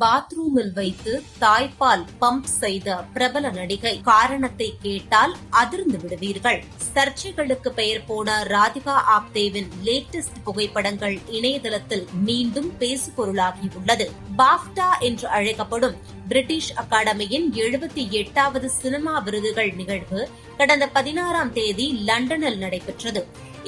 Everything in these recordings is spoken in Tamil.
பாத்ரூமில் வைத்து தாய்ப்பால் பம்ப் செய்த பிரபல நடிகை காரணத்தை கேட்டால் அதிர்ந்து விடுவீர்கள். சர்ச்சைகளுக்கு பெயர் போன ராதிகா ஆப்தேவின் லேட்டஸ்ட் புகைப்படங்கள் இணையதளத்தில் மீண்டும் பேசுபொருளாகியுள்ளது பாப்டா என்று அழைக்கப்படும் பிரிட்டிஷ் அகாடமியின் எழுபத்தி எட்டாவது சினிமா விருதுகள் நிகழ்வு கடந்த பதினாறாம் தேதி லண்டனில் நடைபெற்றது.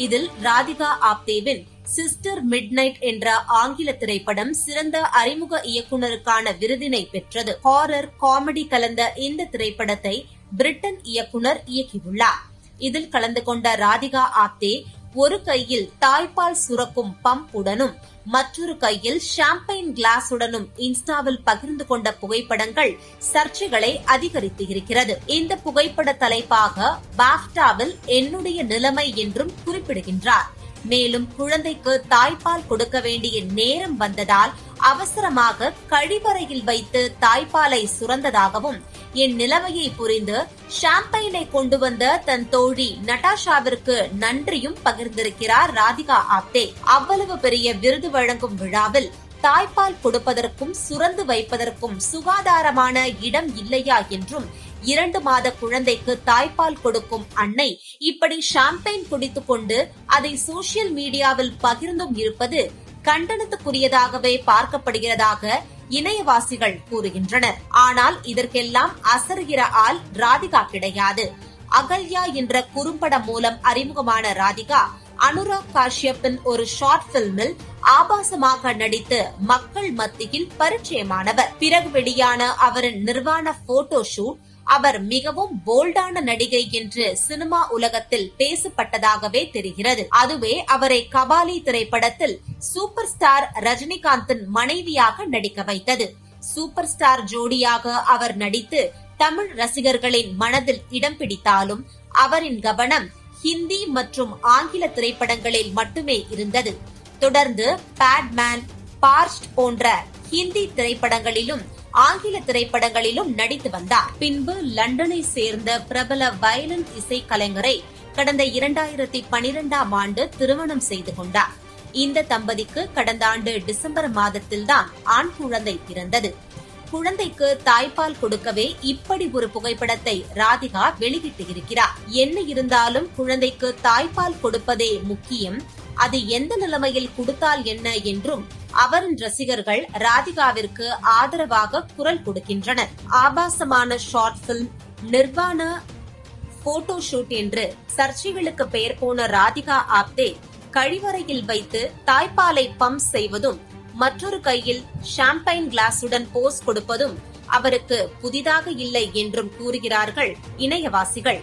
இதில் ராதிகா ஆப்தேவின் சிஸ்டர் மிட்நைட் என்ற ஆங்கில திரைப்படம் சிறந்த அறிமுக இயக்குனருக்கான விருதினை பெற்றது. ஹாரர் காமெடி கலந்த இந்த திரைப்படத்தை பிரிட்டன் இயக்குனர் இயக்கியுள்ளார். இதில் கலந்து கொண்ட ராதிகா ஆப்தே ஒரு கையில் தாய்ப்பால் சுரக்கும் பம்புடனும் மற்றொரு கையில் ஷாம்பைன் கிளாஸுடனும் இன்ஸ்டாவில் பகிர்ந்து கொண்ட புகைப்படங்கள் சர்ச்சைகளை அதிகரித்து இருக்கிறது. இந்த புகைப்பட தலைப்பாக பாப்டாவில் என்னுடைய நிலைமை என்றும் குறிப்பிடுகின்றார். மேலும் குழந்தைக்கு தாய்ப்பால் கொடுக்க வேண்டிய நேரம் வந்ததால் அவசரமாக கழிவறையில் வைத்து தாய்ப்பாலை சுரந்ததாகவும் என் நிலைமையை புரிந்து ஷாம்பைனை கொண்டு வந்த தன் தோழி நட்டாஷாவிற்கு நன்றியும் பகிர்ந்திருக்கிறார் ராதிகா ஆப்தே. அவ்வளவு பெரிய விருது வழங்கும் விழாவில் தாய்ப்பால் கொடுப்பதற்கும் சுரந்து வைப்பதற்கும் சுகாதாரமான இடம் இல்லையா என்றும் இரண்டு மாத குழந்தைக்கு தாய்ப்பால் கொடுக்கும் அன்னை இப்படி ஷாம்பெயின் குடித்துக் கொண்டு அதை சோசியல் மீடியாவில் பகிர்ந்தும் இருப்பது கண்டனத்துக்குரியதாகவே பார்க்கப்படுகிறதாக இணையவாசிகள் கூறுகின்றனர். ஆனால் இதற்கெல்லாம் அசருகிற ஆள் ராதிகா கிடையாது. அகல்யா என்ற குறும்படம் மூலம் அறிமுகமான ராதிகா அனுராக் காஷ்யப்பின் ஒரு ஷார்ட் பிலிமில் ஆபாசமாக நடித்து மக்கள் மத்தியில் பரிச்சயமானவர். பிறகு வெளியான அவரின் நிர்வாண போட்டோ ஷூட் அவர் மிகவும் போல்டான நடிகை என்று சினிமா உலகத்தில் பேசப்பட்டதாகவே தெரிகிறது. அதுவே அவரை கபாலி திரைப்படத்தில் சூப்பர் ஸ்டார் ரஜினிகாந்தின் மனைவியாக நடிக்க வைத்தது. சூப்பர் ஸ்டார் ஜோடியாக அவர் நடித்து தமிழ் ரசிகர்களின் மனதில் இடம் பிடித்தாலும் அவரின் கவனம் ஹிந்தி மற்றும் ஆங்கில திரைப்படங்களில் மட்டுமே இருந்தது. தொடர்ந்து பேட்மேன் பார்ஸ்ட் போன்ற ஹிந்தி திரைப்படங்களிலும் ஆங்கில திரைப்படங்களிலும் நடித்து வந்தார். பின்பு லண்டனை சேர்ந்த பிரபல வயலின் இசை கலைஞரை கடந்த இரண்டாயிரத்தி பனிரெண்டாம் ஆண்டு திருமணம் செய்து கொண்டார். இந்த தம்பதிக்கு கடந்த ஆண்டு டிசம்பர் மாதத்தில்தான் ஆண் குழந்தை பிறந்தது. குழந்தைக்கு தாய்ப்பால் கொடுக்கவே இப்படி ஒரு புகைப்படத்தை ராதிகா வெளியிட்டு இருக்கிறார். என்ன இருந்தாலும் குழந்தைக்கு தாய்ப்பால் கொடுப்பதே முக்கியம். அது எந்த நிலைமையில் கொடுத்தால் என்ன என்றும் அவரின் ரசிகர்கள் ராதிகாவிற்கு ஆதரவாக குரல் கொடுக்கின்றனர். ஆபாசமான ஷார்ட் பிலிம் நிர்வாண போட்டோ ஷூட் என்று சர்ச்சைகளுக்கு பெயர் போன ராதிகா ஆப்தே கழிவறையில் வைத்து தாய்ப்பாலை பம்ப் செய்வதும் மற்றொரு கையில் ஷாம்பைன் கிளாஸுடன் போஸ் கொடுப்பதும் அவருக்கு புதிதாக இல்லை என்றும் கூறுகிறார்கள் இணையவாசிகள்.